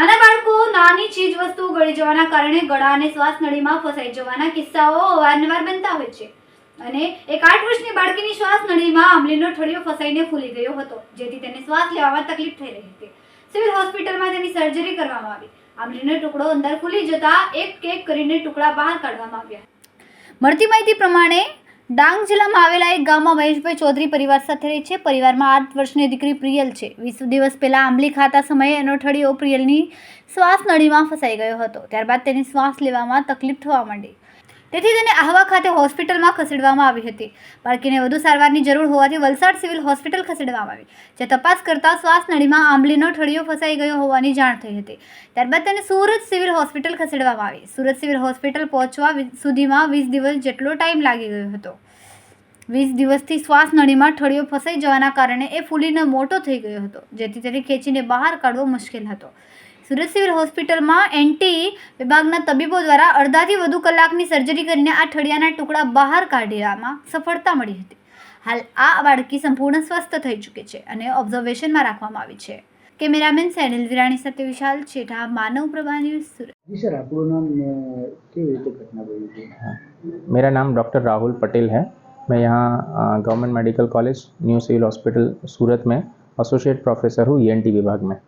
નાના બાળકો નાની ચીજ વસ્તુ ગળી જવાના કારણે ગળા અને શ્વાસ નળીમાં ફસાઈ જવાના કિસ્સાઓ અવારનવાર બનતા હોય છે. અને એક આઠ વર્ષની બાળકીની શ્વાસ નળીમાં આંબલીનો ઠળિયો ફસાઈને ફૂલી ગયો હતો, જેથી તેને શ્વાસ લેવામાં તકલીફ થઈ રહી હતી. સિવિલ હોસ્પિટલમાં તેની સર્જરી કરવામાં આવી. આમલીનો ટુકડો અંદર ફૂલી જતા એક એક કરીને ટુકડા બહાર કાઢવામાં આવ્યા. મળતી માહિતી પ્રમાણે ડાંગ જિલ્લામાં આવેલા એક ગામમાં મહેશભાઈ ચૌધરી પરિવાર સાથે રહે છે. પરિવારમાં આઠ વર્ષની દીકરી પ્રિયલ છે. વીસ દિવસ પહેલાં આંબલી ખાતા સમયે એનો ઠળિયો પ્રિયલની શ્વાસ નળીમાં ફસાઈ ગયો હતો. ત્યારબાદ તેને શ્વાસ લેવામાં તકલીફ થવા માંડી. તેથી તેને આહવા ખાતે હોસ્પિટલમાં ખસેડવામાં આવી હતી. બાળકીને વધુ સારવારની જરૂર હોવાથી વલસાડ સિવિલ હોસ્પિટલ ખસેડવામાં આવી. જે તપાસ કરતા શ્વાસ નળીમાં આંબલીનો ઠળિયો ફસાઈ ગયો હોવાની જાણ થઈ હતી. ત્યારબાદ તેને સુરત સિવિલ હોસ્પિટલ ખસેડવામાં આવી. સુરત સિવિલ હોસ્પિટલ પહોંચવા સુધીમાં વીસ દિવસ જેટલો ટાઈમ લાગી ગયો હતો. વીસ દિવસથી શ્વાસ નળીમાં ઠળિયો ફસાઈ જવાના કારણે એ ફૂલીને મોટો થઈ ગયો હતો, જેથી તેને ખેંચીને બહાર કાઢવો મુશ્કેલ હતો. સુરત સિવિલ હોસ્પિટલમાં એન્ટી વિભાગના તબીબો દ્વારા અડધાથી વધુ કલાકની સર્જરી કરીને આ ઠળિયાના ટુકડા બહાર કાઢવામાં સફળતા મળી હતી હાલ આ બાળકી સંપૂર્ણ સ્વસ્થ થઈ ચૂકી છે અને ઓબ્ઝર્વેશનમાં રાખવામાં આવી છે કેમેરામેન સેનિલ વિરાણી સાથે વિશાલ છેઠા માનવ પ્રભા ન્યૂઝ સુરત जी सर આપણું નામ અ, કેવી રીતે ઘટના બની હતી मेरा नाम डॉक्टर राहुल पटेल है मैं यहाँ government medical college new civil hospital Surat में एसोसिएट प्रोफेसर हूँ ईएनटी विभाग में अ,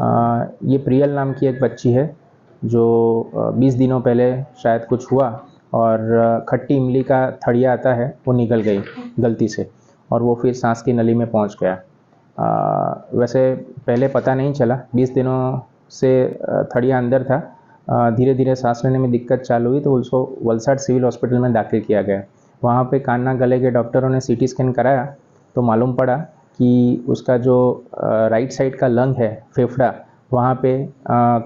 ये प्रियल नाम की एक बच्ची है जो बीस दिनों पहले शायद कुछ हुआ और खट्टी इमली का थड़िया आता है वो निकल गई गलती से और वो फिर सांस की नली में पहुँच गया। अ, वैसे पहले पता नहीं चला बीस दिनों से थड़िया अंदर था धीरे धीरे सांस लेने में दिक्कत चालू हुई तो उसको वलसाड सिविल हॉस्पिटल में दाखिल किया गया। वहाँ पे कान्ना गले के डॉक्टरों ने सीटी स्कैन कराया तो मालूम पड़ा कि उसका जो राइट साइड का लंग है फेफड़ा वहाँ पे अ,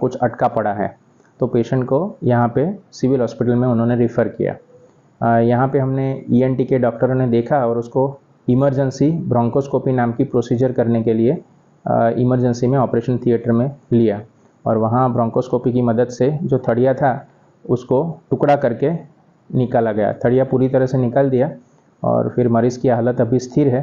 कुछ अटका पड़ा है। तो पेशेंट को यहाँ पे सिविल हॉस्पिटल में उन्होंने रिफ़र किया। यहाँ पे हमने ईएनटी के डॉक्टरों ने देखा और उसको इमरजेंसी ब्रोंकोस्कोपी नाम की प्रोसीजर करने के लिए इमरजेंसी में ऑपरेशन थिएटर में लिया। और वहाँ ब्रोंकोस्कोपी की मदद से जो थड़िया था उसको टुकड़ा करके निकाला गया। थड़िया पूरी तरह से निकाल दिया और फिर मरीज़ की हालत अभी स्थिर है।